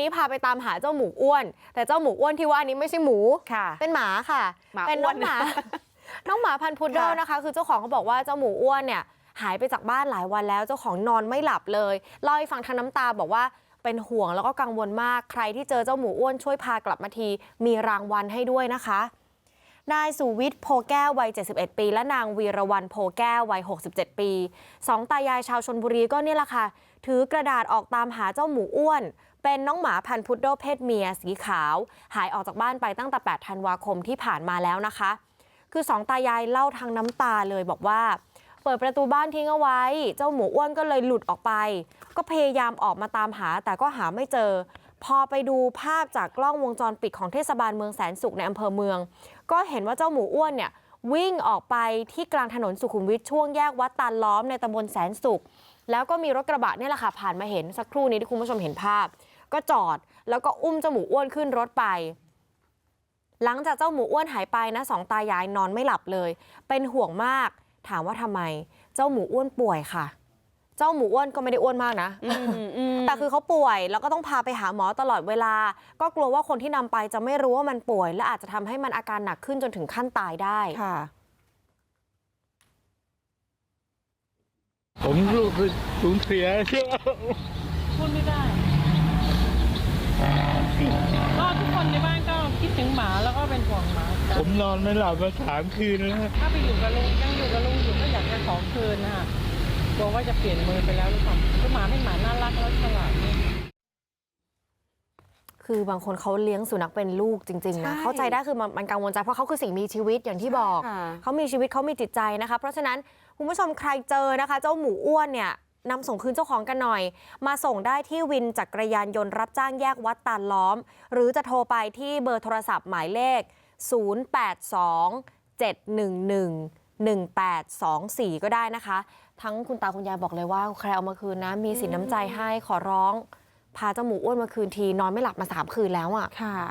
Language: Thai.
นี้พาไปตามหาเจ้าหมูอ้วน แต่เจ้าหมูอ้วนที่ว่านี้ไม่ใช่หมูค่ะ เป็นหมาค่ะหมาเป็นน้องอ้วนหมา น้องหมาพันธุ์พุดเดิ้ลค่ะนะคะ คือเจ้าของเขาบอกว่าเจ้าหมูอ้วนเนี่ย หายไปจากบ้านหลายวันแล้ว เจ้าของนอนไม่หลับเลยเล่าให้ฟังทางน้ำตาบอกว่าเป็นห่วงแล้วก็กังวลมากใครที่เจอเจ้าหมูอ้วนช่วยพากลับมาทีมีรางวัลให้ด้วยนะคะ นายสุวิทย์โพแก้ววัย 71 ปี และนางวีรวรรณโพแก้ววัย 67 ปีสองตายายชาวชนบุรีก็เนี่ยแหละค่ะ ถือกระดาษออกตามหาเจ้าหมูอ้วน เป็นน้องหมาพันธุ์พุดเดิ้ลเพศเมียสีขาว หายออกจากบ้านไปตั้งแต่ 8 ธันวาคมที่ผ่านมาแล้วนะคะ คือสองตายายเล่าทางน้ำตาเลยบอกว่า เปิดประตูบ้านทิ้งเอาไว้ เจ้าหมูอ้วนก็เลยหลุดออกไป ก็พยายามออกมาตามหาแต่ก็หาไม่เจอ พอไปดูภาพจากกล้องวงจรปิดของเทศบาลเมืองแสนสุขในอำเภอเมือง ก็เห็นว่าเจ้าหมูอ้วนเนี่ยวิ่งออกไปที่กลางถนนสุขุมวิทช่วงแยกวัดตาลล้อมในตำบลแสนสุขแล้วก็มีรถกระบะเนี่ยแหละค่ะผ่านมาเห็นสักครู่นี้ที่คุณผู้ชมเห็นภาพ ก็จอดแล้วก็อุ้มเจ้าหมูอ้วนขึ้นรถไป หลังจากเจ้าหมูอ้วนหายไปนะสองตายายนอนไม่หลับเลย เป็นห่วงมากถามว่าทำไม เจ้าหมูอ้วนป่วยค่ะ เจ้าหมูอ้วนก็ไม่ได้อ้วนมากนะ แต่คือเขาป่วยแล้วก็ต้องพาไปหาหมอตลอดเวลาก็กลัวว่าคนที่นำไปจะไม่รู้ว่ามันป่วยและอาจจะทำให้มันอาการหนักขึ้นจนถึงขั้นตายได้ค่ะผมรู้สึกสูญเสียเยอะพูดไม่ได้ก็ทุกคนในบ้านก็คิดถึงหมาแล้วก็เป็นห่วงหมากัผนมนอนไม่หลับมาสามคืนแล้วถ้าไปอยู่กับลุงยังอยู่กับลุงอยู่ก็อยากจะขอคืนนะคะกลัวว่าจะเปลี่ยนมือไปแล้วหรือเปล่าคือหมาเป็นหมาน่ารักแล้วฉลาดเนี่ย คือบางคนเขาเลี้ยงสุนัขเป็นลูกจริงๆนะใช่เข้าใจได้คือมันมันกังวลใจเพราะเขาคือสิ่งมีชีวิตอย่างที่บอกค่ะเขามีชีวิตเขามีจิตใจนะคะ เพราะฉะนั้นคุณผู้ชมใครเจอนะคะ เจ้าหมูอ้วนเนี่ยนำส่งคืนเจ้าของกันหน่อย มาส่งได้ที่วินจักรยานยนต์รับจ้างแยกวัดตาลล้อม หรือจะโทรไปที่เบอร์โทรศัพท์หมายเลข 082 711 1824 ก็ได้นะคะ ทั้งคุณตาคุณยายบอกเลยว่าใครเอามาคืนนะมีสินน้ำใจให้ขอร้อง พาเจ้าหมูอ้วนมาคืนทีนอนไม่หลับมาสามคืนแล้วอะค่ะ